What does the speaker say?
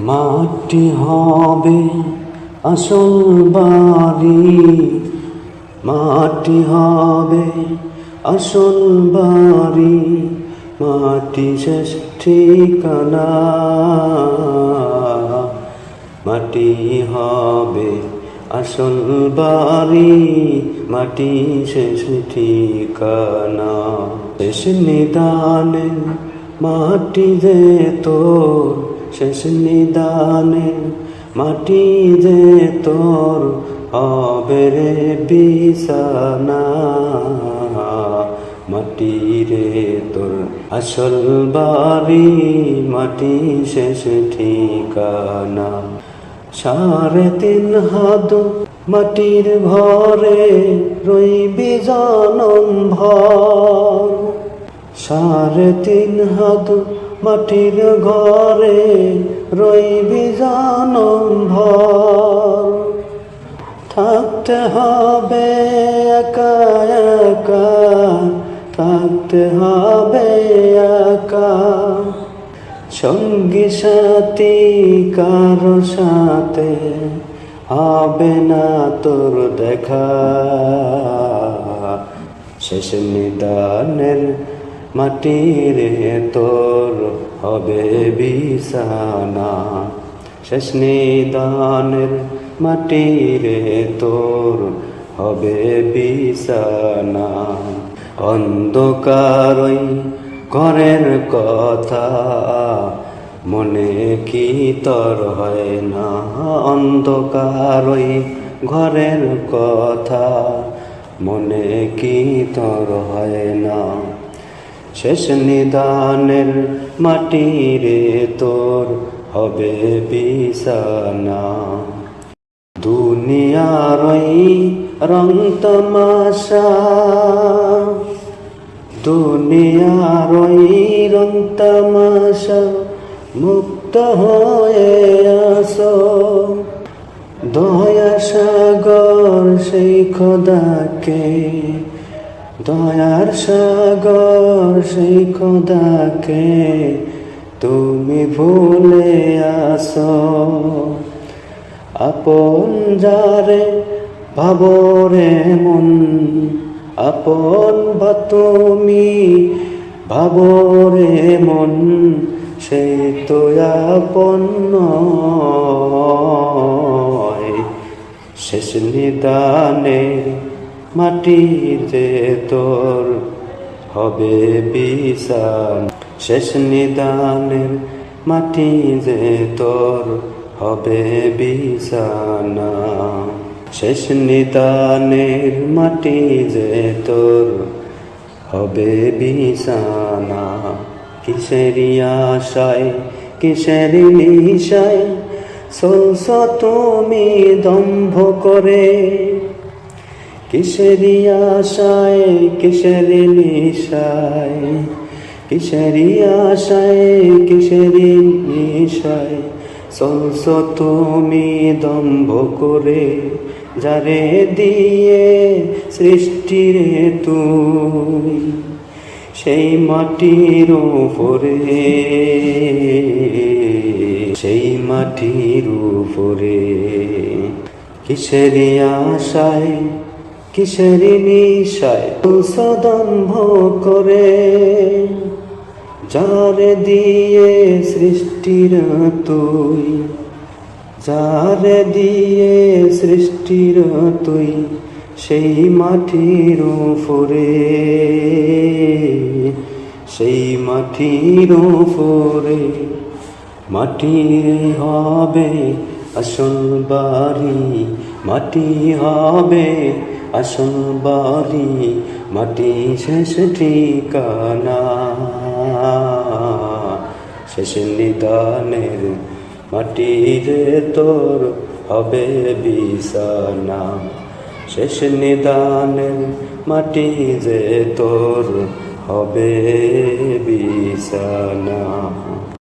মাটি হবে আসল বাড়ি মাটি হবে আসল বাড়ি মাটি শেষ ঠিকানা। মাটি হবে আসল বাড়ি মাটি শেষ ঠিকানা। শেষ নিদানে মাটি যে তোর শেষ নিদানে মাটি যে তোর হবে রে বিছানা। মাটি রে তোর আসল বাড়ি, মাটি শেষ ঠিকানা। সাড়ে তিন হাত মাটির ঘরে রইবি জনম ভর। সাড়ে তিন হাত মাটির ঘরে রইবি জনম ভর। থাকতে হবে একা একা। থাকতে হবে একা। সঙ্গী সাথী কারও সাথে হবে না তোর দেখা। শেষ নিদানের মাটির তোর হবে বিছানা। শেষ নিদানের মাটির তোর হবে বিছানা। অন্ধকারই ঘরের কথা, মনে কি তোর হয় না? অন্ধকারই ঘরের কথা, মনে কি তোর হয় না? শেষ নিদানের মাটিরে তোর হবে বিছানা। দুনিয়ারই রং তমাশা দুনিয়ারই রং তমাশা মুক্ত হয়ে আসো দয়া সাগর সেই খোদাকে দয়ার সাগর, সেই খোদাকে তুমি ভুলে আসো। আপন যারে ভাবরে মন, আপন বা তুমি ভাবরে মন সেই তো আপন শেষ নিদানে মাটিতে তোর হবে বিছান শেষ নিদানের মাটি যে তোর হবে বিছানা শেষ নিদানের মাটি যে তোর হবে বিছানা কিসেরি আশায়, কিসেরি নিশায়? চলছ তুমি দম্ভ করে কিসেরি আশায় কিসেরি নিশায় কিসেরি আশায় কিসেরি নিশায়। চলছ তুমি দম্ভ করে, যারে দিয়ে সৃষ্টিরে তুমি সেই মাটির উপরে। সেই মাটির উপরে। কিসেরি আশায় কিসেরি নিশায় করে? যারে দিয়ে সৃষ্টির তুই, যারে দিয়ে সৃষ্টির তুই সেই মাটির উপরে, সেই মাটির উপরে মাটি হবে আসল বাড়ি মাটি হবে, আসল বাড়ি মাটি শেষ ঠিকানা। শেষ নিদানের মাটির তোর হবে বিছানা। শেষ নিদানের মাটি যে তোর হবে বিছানা।